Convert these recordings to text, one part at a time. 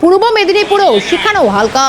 পূর্ব মেদিনীপুরেও সেখানেও হালকা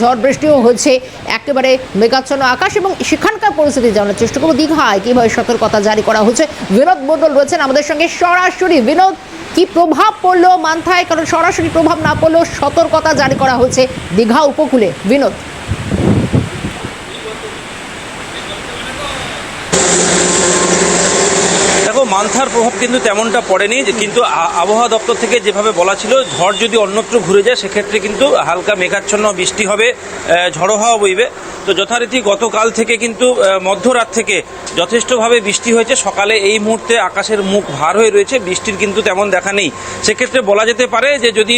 ঝড় বৃষ্টিও হচ্ছে একেবারে মেঘাচ্ছন্ন আকাশ এবং সেখানকার পরিস্থিতি জানার চেষ্টা করব। দীঘায় কীভাবে সতর্কতা জারি করা হচ্ছে? বিনোদ মণ্ডল রয়েছেন আমাদের সঙ্গে। সরাসরি বিনোদ, কি প্রভাব পড়ল মান্থায়? কারণ সরাসরি প্রভাব না পড়লেও সতর্কতা জারি করা হয়েছে দীঘা উপকূলে। বিনোদ। মান্থার প্রভাব কিন্তু তেমনটা পড়েনি কিন্তু আবহাওয়া দপ্তর থেকে যেভাবে বলা ছিল, ঝড় যদি অন্যত্র ঘুরে যায়, সেক্ষেত্রে কিন্তু হালকা মেঘাচ্ছন্ন বৃষ্টি হবে ঝড়ো হাওয়া বইবে। তো যথারীতি গতকাল থেকে কিন্তু মধ্যরাত থেকে যথেষ্টভাবে বৃষ্টি হয়েছে। সকালে এই মুহূর্তে আকাশের মুখ ভার হয়ে রয়েছে, বৃষ্টির কিন্তু তেমন দেখা নেই। সেক্ষেত্রে বলা যেতে পারে যে যদি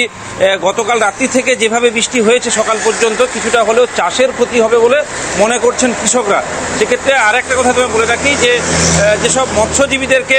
গতকাল রাত্রি থেকে যেভাবে বৃষ্টি হয়েছে সকাল পর্যন্ত, কিছুটা হলেও চাষের ক্ষতি হবে বলে মনে করছেন কৃষকরা। সেক্ষেত্রে আর একটা কথা তুমি বলে রাখি যে যেসব মৎস্যজীবীদেরকে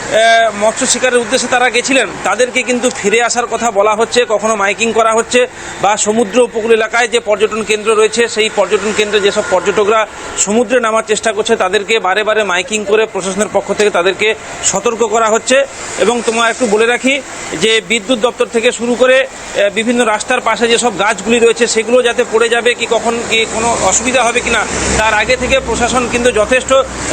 মৎস্য শিকারের উদ্দেশ্যে তারা গেছিলেন। তাদেরকে কিন্তু ফিরে আসার কথা বলা হচ্ছে কখনো মাইকিং করা হচ্ছে বা সমুদ্র উপকূল এলাকায় যে পর্যটন কেন্দ্র রয়েছে সেই পর্যটন কেন্দ্রে যেসব পর্যটকরা সমুদ্রে নামার চেষ্টা করছে তাদেরকে বারে বারে মাইকিং করে প্রশাসনের পক্ষ থেকে তাদেরকে সতর্ক করা হচ্ছে। এবং তোমার একটু বলে রাখি যে বিদ্যুৎ দপ্তর থেকে শুরু করে বিভিন্ন রাস্তার পাশে যেসব গাছগুলি রয়েছে সেগুলো যাতে পড়ে যাবে কি কখন কি কোনো অসুবিধা হবে কিনা তার আগে থেকে প্রশাসন কিন্তু যথেষ্ট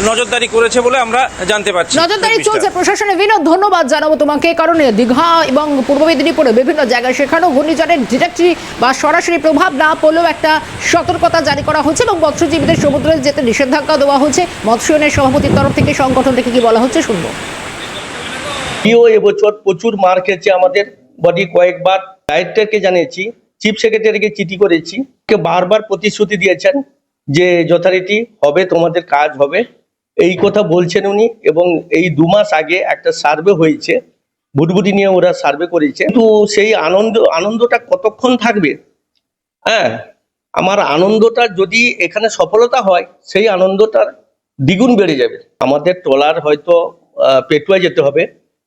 নজরদারি করেছে বলে আমরা জানতে পারছি। নজরদারি চলছে প্রশাসনের বিনোদ, ধন্যবাদ জানাব তোমাকে। কারণ দীঘা এবং পূর্ব মেদিনীপুরে বিভিন্ন জায়গায় সেখানেও ঘূর্ণিঝড়ের ডিরেক্টলি বা সরাসরি প্রভাব না পড়লেও একটা সতর্কতা জারি করা হচ্ছে এবং মৎস্যজীবীদের সমুদ্রে যেতে নিষেধাজ্ঞা দেওয়া হচ্ছে। মৎস্যনের সভাপতির তরফ থেকে সংগঠন থেকে কি বলা হচ্ছে শুনব। পিও এবছর প্রচুর মার খেয়েছে আমাদের বডি কয়েকবার। ডাইরেক্টরকে জানিয়েছি, চিফ সেক্রেটারিকে চিঠি করেছি। বারবার প্রতিশ্রুতি দিয়েছেন যে যথারীতি হবে, তোমাদের কাজ হবে। এই কথা বলছেন উনি এবং এই দু মাস আগে একটা সার্ভে হয়েছে, ভুটভুটি নিয়ে ওরা সার্ভে করেছে। কিন্তু সেই আনন্দ, আনন্দটা কতক্ষণ থাকবে? হ্যাঁ আমার আনন্দটা যদি এখানে সফলতা হয়, সেই আনন্দটার দ্বিগুণ বেড়ে যাবে। আমাদের ট্রলার হয়তো পেটুয়া যেতে হবে,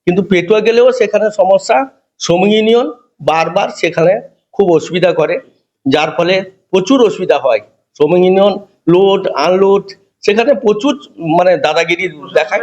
কিন্তু পেটুয়া গেলেও সেখানে সমস্যা শ্রমিক ইউনিয়ন বারবার সেখানে খুব অসুবিধা করে, যার ফলে প্রচুর অসুবিধা হয়। শ্রমিক ইউনিয়ন লোড, আনলোড সেখানে প্রচুর মানে দাদাগিরি দেখায়।